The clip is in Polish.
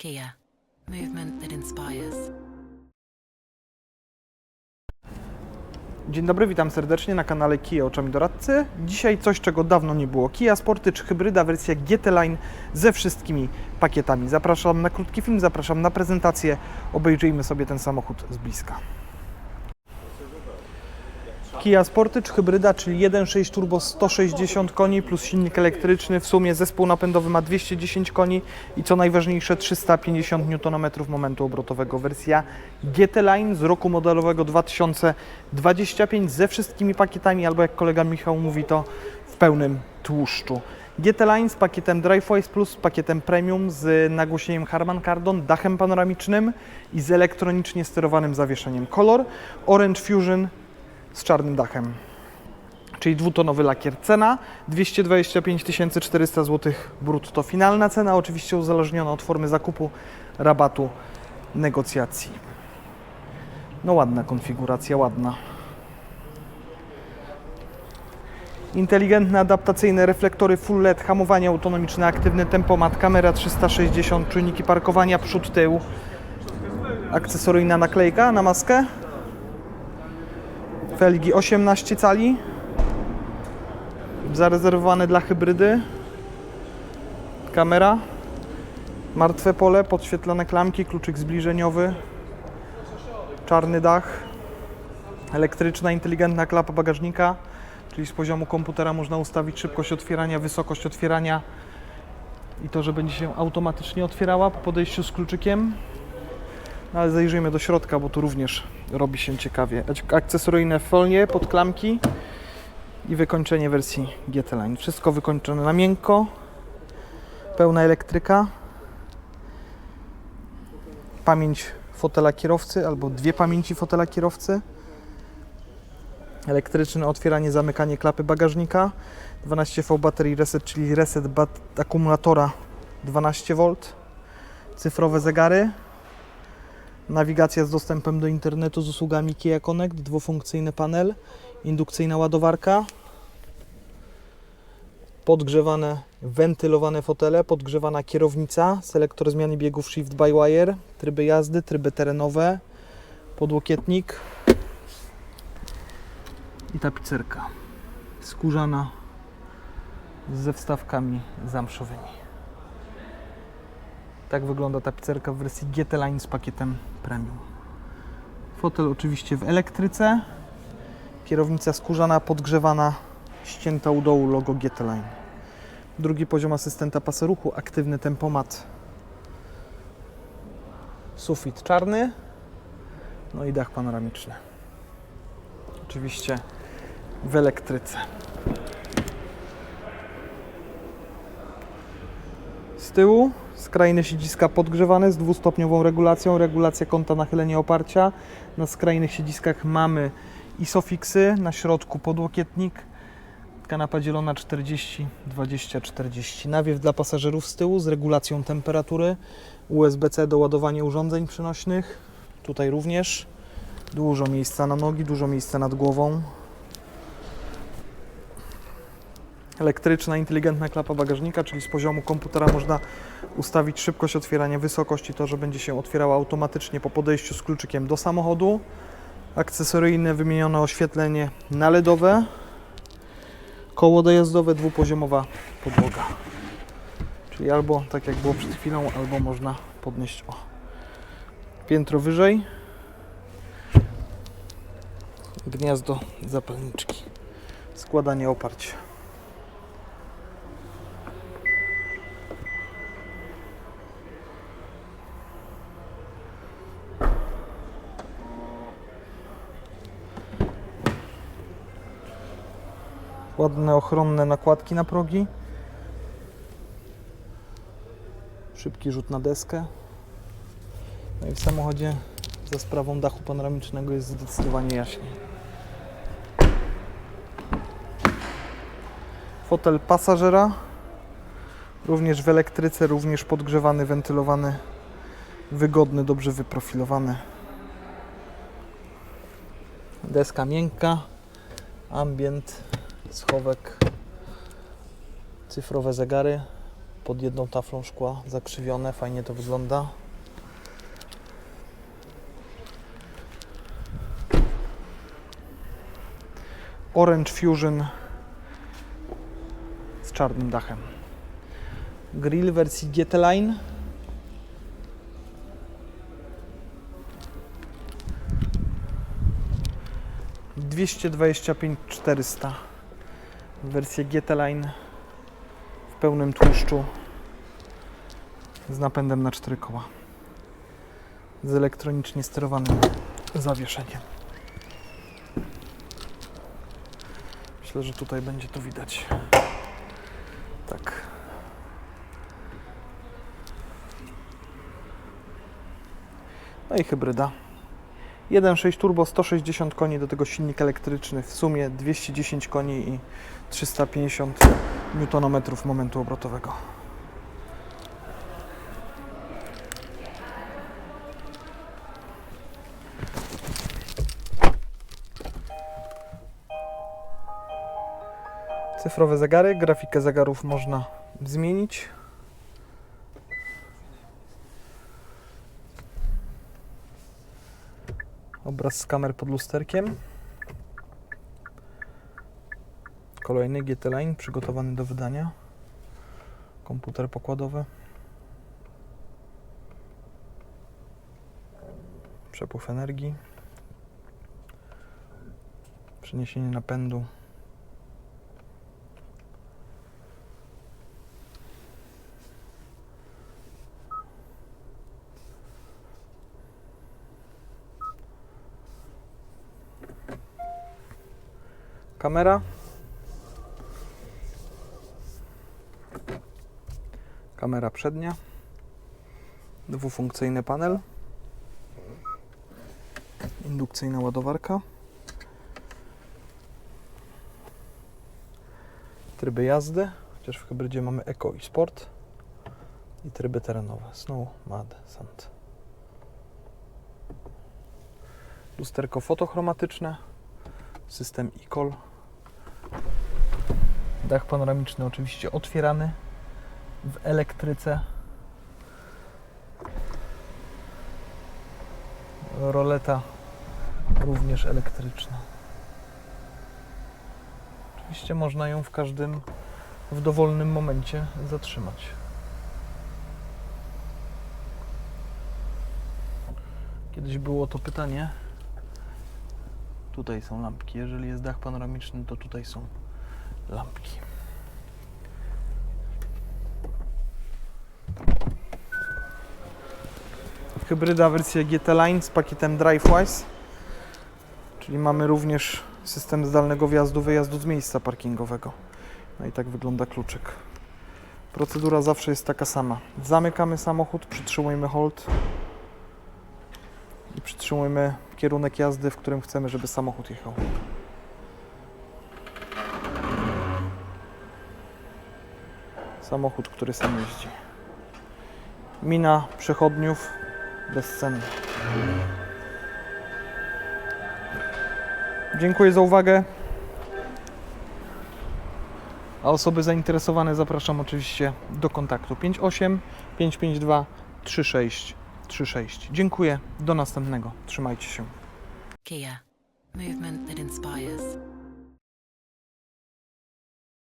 Kia, movement that inspires. Dzień dobry, witam serdecznie na kanale Kia Oczami Doradcy. Dzisiaj coś, czego dawno nie było. Kia Sportage hybryda wersja GT Line ze wszystkimi pakietami. Zapraszam na krótki film, zapraszam na prezentację. Obejrzyjmy sobie ten samochód z bliska. Kia Sportage hybryda, czyli 1.6 turbo 160 koni plus silnik elektryczny. W sumie zespół napędowy ma 210 koni i co najważniejsze 350 Nm momentu obrotowego. Wersja GT Line z roku modelowego 2025 ze wszystkimi pakietami, albo jak kolega Michał mówi to w pełnym tłuszczu. GT Line z pakietem DriveWise Plus, pakietem Premium z nagłośnieniem Harman Kardon, dachem panoramicznym i z elektronicznie sterowanym zawieszeniem Color. Orange Fusion z czarnym dachem. Czyli dwutonowy lakier. Cena 225 400 zł brutto. Finalna cena oczywiście uzależniona od formy zakupu, rabatu, negocjacji. No ładna konfiguracja, ładna. Inteligentne, adaptacyjne reflektory full LED, hamowanie autonomiczne, aktywny tempomat, kamera 360, czujniki parkowania, przód, tył. Akcesoryjna naklejka na maskę. Felgi 18 cali. Zarezerwowane dla hybrydy. Kamera. Martwe pole, podświetlone klamki, kluczyk zbliżeniowy. Czarny dach. Elektryczna, inteligentna klapa bagażnika, czyli z poziomu komputera można ustawić szybkość otwierania, wysokość otwierania i to, że będzie się automatycznie otwierała po podejściu z kluczykiem. No ale zajrzyjmy do środka, bo tu również robi się ciekawie. Ak- Akcesoryjne folie, podklamki i wykończenie wersji GT Line. Wszystko wykończone na miękko. Pełna elektryka. Pamięć fotela kierowcy albo dwie pamięci fotela kierowcy. Elektryczne otwieranie, zamykanie klapy bagażnika. 12V baterii reset, czyli reset bat- akumulatora 12V. Cyfrowe zegary. Nawigacja z dostępem do internetu z usługami Kia Connect, dwufunkcyjny panel, indukcyjna ładowarka, podgrzewane, wentylowane fotele, podgrzewana kierownica, selektor zmiany biegów shift by wire, tryby jazdy, tryby terenowe, podłokietnik i tapicerka skórzana ze wstawkami zamszowymi. Tak wygląda tapicerka w wersji GT Line z pakietem Premium. Fotel oczywiście w elektryce. Kierownica skórzana, podgrzewana, ścięta u dołu logo GT Line. Drugi poziom asystenta paseruchu, aktywny tempomat. Sufit czarny. No i dach panoramiczny. Oczywiście w elektryce. Z tyłu skrajne siedziska podgrzewane z dwustopniową regulacją, regulacja kąta nachylenia oparcia. Na skrajnych siedziskach mamy isofixy, na środku podłokietnik, kanapa dzielona 40, 20, 40. Nawiew dla pasażerów z tyłu z regulacją temperatury, USB-C do ładowania urządzeń przenośnych, tutaj również. Dużo miejsca na nogi, dużo miejsca nad głową. Elektryczna, inteligentna klapa bagażnika, czyli z poziomu komputera można ustawić szybkość otwierania, wysokość i to, że będzie się otwierała automatycznie po podejściu z kluczykiem do samochodu. Akcesoryjne wymienione oświetlenie na LEDowe. Koło dojazdowe, dwupoziomowa podłoga. Czyli albo tak jak było przed chwilą, albo można podnieść o piętro wyżej. Gniazdo zapalniczki. Składanie oparć. Ładne ochronne nakładki na progi. Szybki rzut na deskę. No i w samochodzie za sprawą dachu panoramicznego jest zdecydowanie jaśniej. Fotel pasażera. Również w elektryce, również podgrzewany, wentylowany, wygodny, dobrze wyprofilowany. Deska miękka, ambient, schowek, cyfrowe zegary, pod jedną taflą szkła, zakrzywione, fajnie to wygląda. Orange Fusion z czarnym dachem. Grill wersji GT Line. Dwieście dwadzieścia pięć czterysta. Wersja GT Line w pełnym tłuszczu z napędem na cztery koła. Z elektronicznie sterowanym zawieszeniem. Myślę, że tutaj będzie to widać. Tak. No i hybryda. 1.6 turbo, 160 koni, do tego silnik elektryczny, w sumie 210 koni i 350 Nm momentu obrotowego. Cyfrowe zegary, grafikę zegarów można zmienić. Obraz z kamer pod lusterkiem. Kolejny GT Line przygotowany do wydania. Komputer pokładowy. Przepływ energii. Przeniesienie napędu. Kamera. Kamera przednia. Dwufunkcyjny panel. Indukcyjna ładowarka. Tryby jazdy, chociaż w hybrydzie mamy Eco i Sport. I tryby terenowe. Snow, Mud, Sand. Lusterko fotochromatyczne. System e-call. Dach panoramiczny oczywiście otwierany w elektryce. Roleta również elektryczna. Oczywiście można ją w każdym, w dowolnym momencie zatrzymać. Kiedyś było to pytanie. Tutaj są lampki. Jeżeli jest dach panoramiczny, to tutaj są lampki. Hybryda wersja GT Line z pakietem DriveWise, czyli mamy również system zdalnego wjazdu, wyjazdu z miejsca parkingowego. No i tak wygląda kluczyk. Procedura zawsze jest taka sama. Zamykamy samochód, przytrzymujemy hold i przytrzymujemy kierunek jazdy, w którym chcemy, żeby samochód jechał. Samochód, który sam jeździ. Mina przechodniów bezcenna. Dziękuję za uwagę. A osoby zainteresowane zapraszam oczywiście do kontaktu 58 552 3636. Dziękuję. Do następnego. Trzymajcie się. Kia. Movement that inspires.